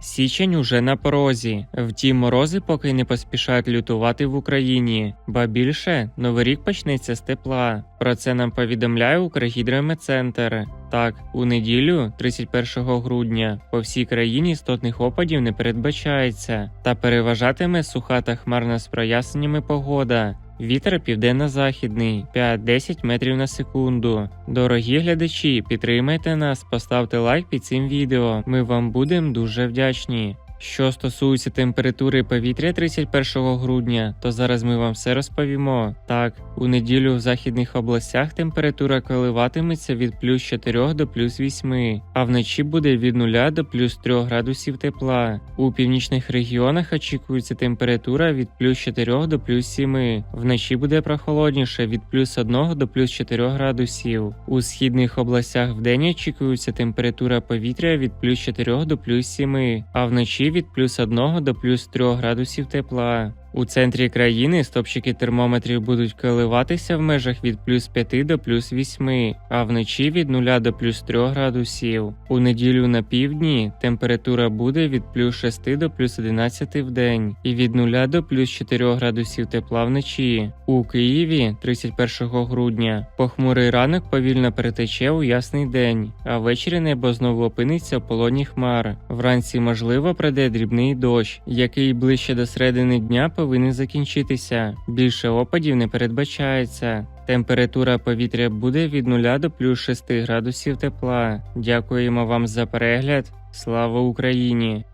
Січень уже на порозі. Втім, морози поки не поспішають лютувати в Україні, ба більше новий рік почнеться з тепла. Про це нам повідомляє Укргідрометцентр. Так, у неділю, 31 грудня, по всій країні істотних опадів не передбачається, та переважатиме суха та хмарна з проясненнями погода. Вітер південно-західний 5-10 метрів на секунду. Дорогі глядачі, підтримайте нас, поставте лайк під цим відео. Ми вам будемо дуже вдячні. Що стосується температури повітря 31 грудня, то зараз ми вам все розповімо. Так, у неділю в західних областях температура коливатиметься від плюс 4 до плюс 8, а вночі буде від 0 до плюс 3 градусів тепла. У північних регіонах очікується температура від плюс 4 до плюс 7. Вночі буде прохолодніше від плюс 1 до плюс 4 градусів. У східних областях вдень очікується температура повітря від плюс 4 до плюс 7, а вночі від плюс 1 до плюс 3 градусів тепла. У центрі країни стопчики термометрів будуть коливатися в межах від плюс 5 до плюс 8, а вночі від 0 до плюс 3 градусів. У неділю на півдні температура буде від плюс 6 до плюс 11 в день і від 0 до плюс 4 градусів тепла вночі. У Києві 31 грудня похмурий ранок повільно перетече у ясний день, а ввечері небо знову опиниться в полоні хмар. Вранці можливо прийде дрібний дощ, який ближче до середини дня повинен закінчитися. Більше опадів не передбачається. Температура повітря буде від 0 до плюс 6 градусів тепла. Дякуємо вам за перегляд. Слава Україні!